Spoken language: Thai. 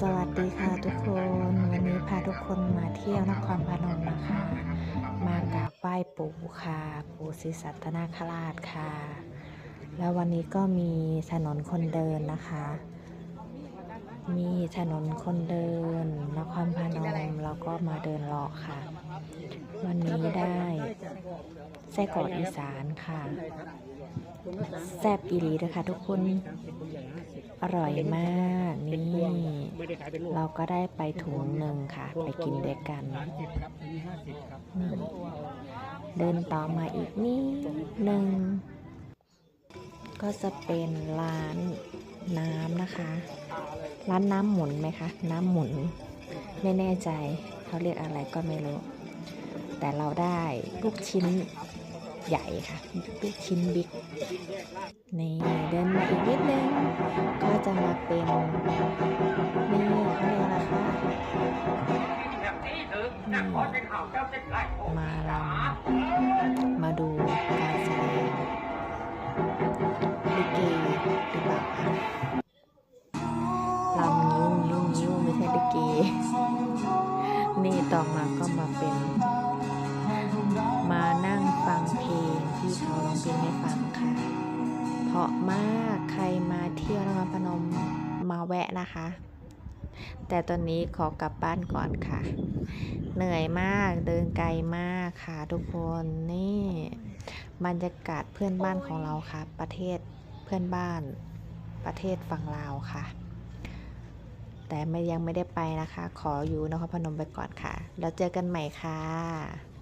สวัสดีค่ะทุกคน วันนี้พาทุกคนมาเที่ยวนครพนมนะคะ มากราบไหว้ปู่ค่ะ ปู่ศรีสัตนาคราชค่ะ แล้ววันนี้ก็มีถนนคนเดินนะคะ มีถนนคนเดินนครพนมแล้วก็มาเดินเลาะค่ะวั ไส้กรอกอีสานค่ะ แซ่บอีหลีด้วยค่ะทุกคน อร่อยมากนี่ เราก็ได้ไปถุงหนึ่งค่ะ ไปกินด้วยกัน เดินต่อมาอีกนิดหนึ่ง ก็จะเป็นร้านน้ำนะคะ ร้านน้ำหมุนไหมคะ น้ำหมุน ไม่แน่ใจ เขาเรียกอะไรก็ไม่รู้ แต่เราได้ลูกชิ้น ใหญ่ค่ะลูกชิ้นบิ๊กนี่เดินมาอีกนิดนึง ก็จะมาเป็นนี่เขาเรียกอะไรคะมาลำมาดูการแสดงลิเกหรือเปล่าคะลำยิ้วยิ้วยิ้วไม่ใช่ลิเกนี่ต่อมาก็มาเป็น เขาร้องเพลงให้ฟังค่ะ เพราะมากใครมาเที่ยวนครพนมมาแวะนะคะ แต่ตอนนี้ขอกลับบ้านก่อนค่ะ เหนื่อยมากเดินไกลมากค่ะทุกคนนี่บรรยากาศเพื่อนบ้านของเราค่ะ ประเทศเพื่อนบ้าน ประเทศฝั่งลาวค่ะ แต่ไม่ยังไม่ได้ไปนะคะ ขออยู่นครพนมไปก่อนค่ะ แล้วเจอกันใหม่ค่ะ